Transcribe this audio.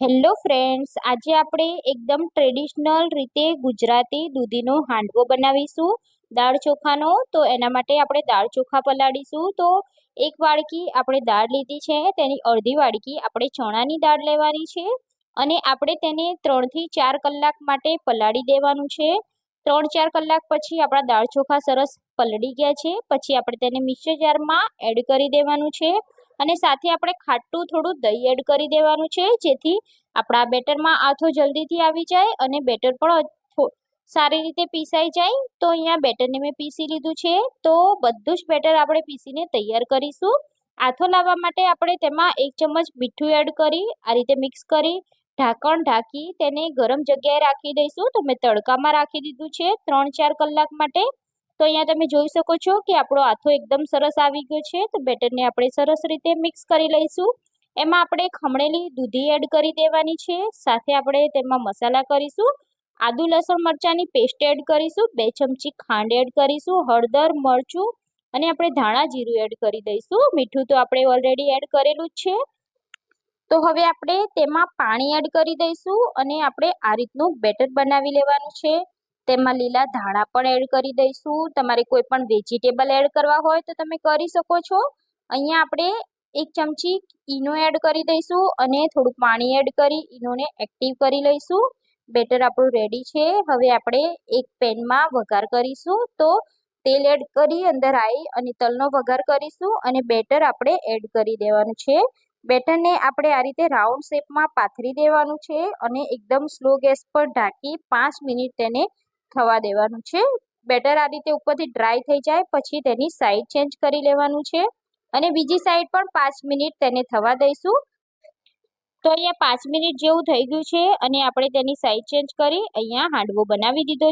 Hello friends, આજે આપણે એકદમ ટ્રેડિશનલ રીતે ગુજરાતી દૂધીનો હાંડવો બનાવીશું, દાળ ચોખાનો. તો એના માટે આપણે દાળ ચોખા પલાળીશું. તો એક વાડકી આપણે દાળ લીધી છે, તેની અડધી વાડકી આપણે ચણાની દાળ લેવાની છે અને આપણે તેને ત્રણથી ચાર કલાક માટે પલાળી દેવાનું છે. ત્રણ ચાર કલાક પછી આપણા દાળ ચોખા સરસ પલળી ગયા છે. પછી આપણે તેને મિક્સર જારમાં એડ કરી દેવાનું છે. અને સાથે આપણે ખાટું થોડું દહીં એડ કરી દેવાનું છે, જેથી આપણા બેટરમાં આથો જલ્દીથી આવી જાય અને બેટર પણ સારી રીતે પીસાઈ જાય. તો અહીંયા બેટરને મેં પીસી લીધું છે, તો બધું જ બેટર આપણે પીસીને તૈયાર કરીશું. આથો લાવવા માટે આપણે તેમાં એક ચમચ મીઠું એડ કરી, આ રીતે મિક્સ કરી, ઢાંકણ ઢાંકી તેને ગરમ જગ્યાએ રાખી દઈશું. તો મેં તડકામાં રાખી દીધું છે, ત્રણ ચાર કલાક માટે. તો અહીંયા તમે જોઈ શકો છો કે આપણો આથો એકદમ સરસ આવી ગયો છે. તો બેટરને આપણે સરસ રીતે મિક્સ કરી લઈશું. એમાં આપણે ખમણેલી દૂધી એડ કરી દેવાની છે. સાથે આપણે તેમાં મસાલા કરીશું. આદુ, લસણ, મરચાંની પેસ્ટ એડ કરીશું. બે ચમચી ખાંડ એડ કરીશું. હળદર, મરચું અને આપણે ધાણા જીરું એડ કરી દઈશું. મીઠું તો આપણે ઓલરેડી એડ કરેલું જ છે. તો હવે આપણે તેમાં પાણી એડ કરી દઈશું અને આપણે આ રીતનું બેટર બનાવી લેવાનું છે. તેમાં લીલા ધાણા પણ એડ કરી દઈશું. તમારે કોઈ પણ વેજીટેબલ એડ કરવા હોય તો તમે કરી શકો છો. અહીંયા આપણે એક ચમચી ઈનો એડ કરી દઈશું અને થોડું પાણી એડ કરી ઈનોને એક્ટિવ કરી લઈશું. બેટર આપણું રેડી છે. હવે આપણે એક પેનમાં વઘાર કરીશું. તો તેલ એડ કરી અંદર આવી અને તલનો વઘાર કરીશું અને બેટર આપણે એડ કરી દેવાનું છે. બેટરને આપણે આ રીતે રાઉન્ડ શેપમાં પાથરી દેવાનું છે અને એકદમ સ્લો ગેસ પર ઢાંકી પાંચ મિનિટ તેને થવા દેવાનું છે. બેટર આ રીતે ઉપરથી ડ્રાય થઈ જાય, પછી તેની સાઈડ ચેન્જ કરી લેવાનું છે. અને બીજી સાઈડ પણ પાંચ મિનિટ તેને થવા દઈશું. તો અહીંયા પાંચ મિનિટ જેવું થઈ ગયું છે અને આપણે તેની સાઈડ ચેન્જ કરી અહીંયા હાંડવો બનાવી દીધો